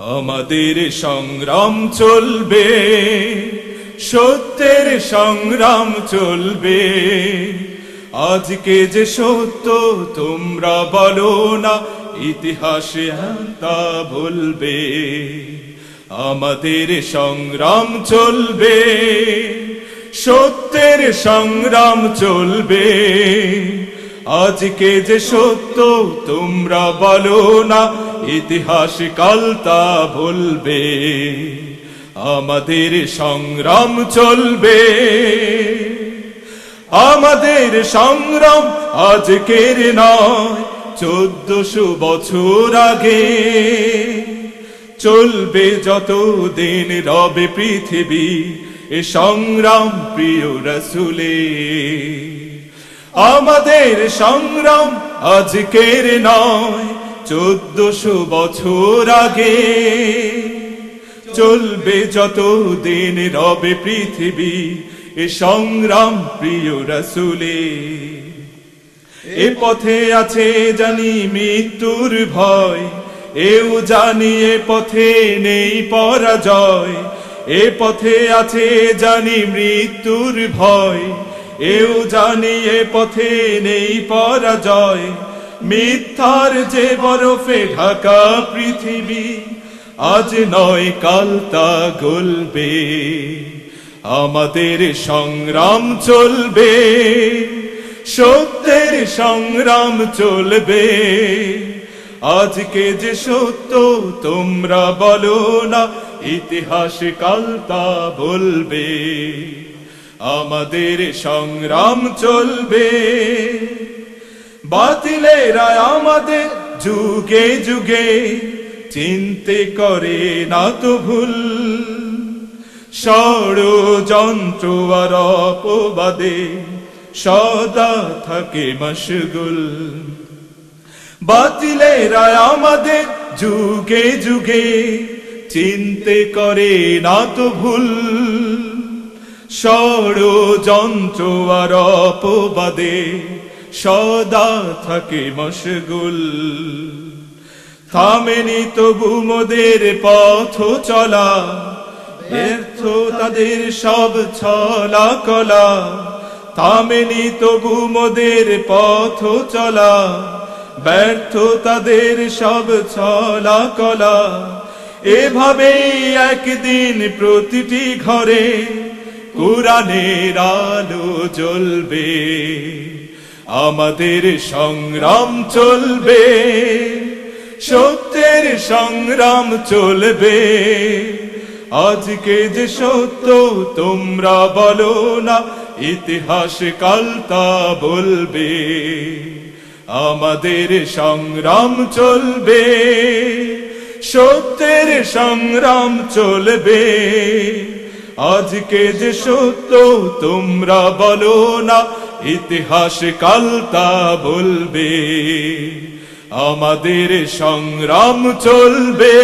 আমাদের সংগ্রাম চলবে, সত্যের সংগ্রাম চলবে। আজকে যে সত্য তোমরা বলো না, ইতিহাসে তা বলবে। আমাদের সংগ্রাম চলবে, সত্যের সংগ্রাম চলবে। আজকে যে সত্য তোমরা বলো না, ইতিহাস কাল তা বলবে, আমাদের সংগ্রাম চলবে। আমাদের সংগ্রাম আজকের নয়, চোদ্দশো বছর আগে। চলবে যত দিন রবে পৃথিবী, এ সংগ্রাম প্রিয় রসুলে আমাদের সংগ্রাম আজকের নয়, চোদ্দশো বছর আগে। চলবে যত দিন রবে পৃথিবী এ সংগ্রাম, প্রিয় রসুলে। এ পথে আছে জানি মৃত্যুর ভয়, এও জানি এ পথে নেই পরাজয়। এ পথে আছে জানি মৃত্যুর ভয় এও জানি এ পথে নেই পরাজয়। মিথ্যার যে বরফে ঢাকা পৃথিবী, আজ নয় কাল তা গলবে। আমাদের সংগ্রাম চলবে, সত্যের সংগ্রাম চলবে। আজকে যে সত্য তোমরা বলো না, ইতিহাস কাল তা বলবে। আমাদের সংগ্রাম চলবে। বাতিলেরা আমাদের যুগে যুগে, চিনতে করে না তো ভুল। ষড়যন্ত্র আর অপবাদে সদা থাকে মশগুল। বাতিলেরা আমাদের যুগে যুগে, চিনতে করে না তো ভুল। ষড়যন্ত্র আর অপবাদে সদা থাকে মশগুল। থামেনি তবু মোদের পথ চলা, ব্যর্থ তাদের সব ছলা কলা। থামেনি তবু মোদের পথ চলা, ব্যর্থ তাদের সব ছলা কলা। এভাবেই একদিন প্রতিটি ঘরে কোরআনের আলো জ্বলবে, আমাদের সংগ্রাম চলবে, সত্যের সংগ্রাম চলবে। আজকে যে সত্য তোমরা বলো না, ইতিহাস কাল তা বলবে। আমাদের সংগ্রাম চলবে, সত্যের সংগ্রাম চলবে। আজকে যে সত্য তোমরা বলো না ইতিহাস কালতা বলবে আমাদের সংগ্রাম চলবে।